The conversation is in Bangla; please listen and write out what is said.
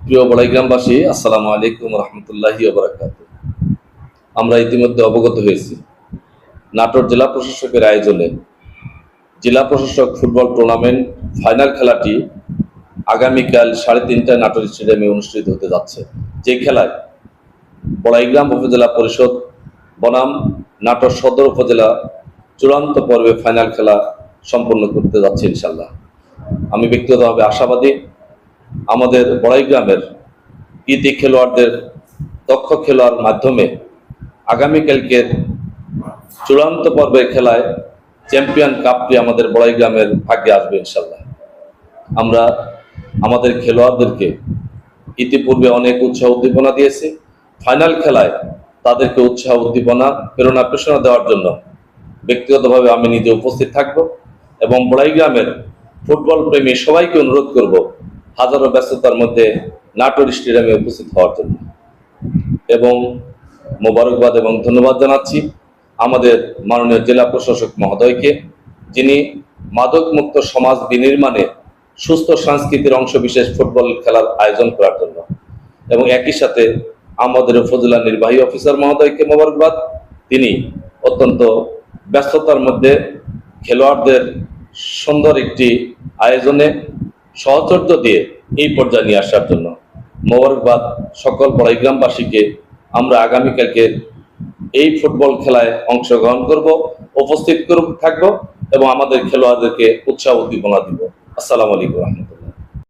প্রিয় বড়াইগ্রামবাসী, আসসালামু আলাইকুম রহমতুল্লাহি আমরা ইতিমধ্যে অবগত হয়েছি, নাটোর জেলা প্রশাসকের আয়োজনে জেলা প্রশাসক ফুটবল টুর্নামেন্ট ফাইনাল খেলাটি আগামীকাল সাড়ে তিনটায় নাটোর স্টেডিয়ামে অনুষ্ঠিত হতে যাচ্ছে। যে খেলায় বড়াইগ্রাম উপজেলা পরিষদ বনাম, নাটোর সদর উপজেলা চূড়ান্ত পর্বে ফাইনাল খেলা সম্পন্ন করতে যাচ্ছে ইনশাল্লাহ আমি ব্যক্তিগতভাবে আশাবাদী আমাদের বড়াই গ্রামের কৃতি খেলোয়াড়দের দক্ষ খেলোয়াড় মাধ্যমে আগামীকালকের চূড়ান্ত পর্বের খেলায় চ্যাম্পিয়ন কাপটি আমাদের বড়াই গ্রামের ভাগ্যে আসবে ইনশাল্লাহ আমরা আমাদের খেলোয়াড়দেরকে ইতিপূর্বে অনেক উৎসাহ উদ্দীপনা দিয়েছি। ফাইনাল খেলায় তাদেরকে উৎসাহ, উদ্দীপনা, প্রেরণা প্রেরণা দেওয়ার জন্য ব্যক্তিগতভাবে আমি নিজে উপস্থিত থাকব এবং বড়াই গ্রামের ফুটবল প্রেমী সবাইকে অনুরোধ করব হাজারো ব্যস্ততার মধ্যে নাটোর স্টেডিয়ামে উপস্থিত হওয়ার জন্য। এবং মোবারকবাদ এবং ধন্যবাদ জানাচ্ছি আমাদের মাননীয় জেলা প্রশাসক মহোদয়কে, যিনি মাদক মুক্ত সমাজ বিনির্মাণে সুস্থ সংস্কৃতির অংশ বিশেষ ফুটবল খেলার আয়োজন করার জন্য। এবং একই সাথে আমাদের উপজেলা নির্বাহী অফিসার মহোদয়কে মোবারকবাদ। তিনি অত্যন্ত ব্যস্ততার মধ্যে খেলোয়াড়দের সুন্দর একটি আয়োজনে সহচর্য দিয়ে এই পর্যায়ে নিয়ে আসার জন্য। মোবারকবাদ সকল বড়াইগ্রামবাসীকে আমরা আগামীকালকে এই ফুটবল খেলায় অংশগ্রহণ করব, উপস্থিত করব, থাকব এবং আমাদের খেলোয়াড়দেরকে উৎসাহ উদ্দীপনা দিব। আসসালামু আলাইকুম রহমতুল্লাহ।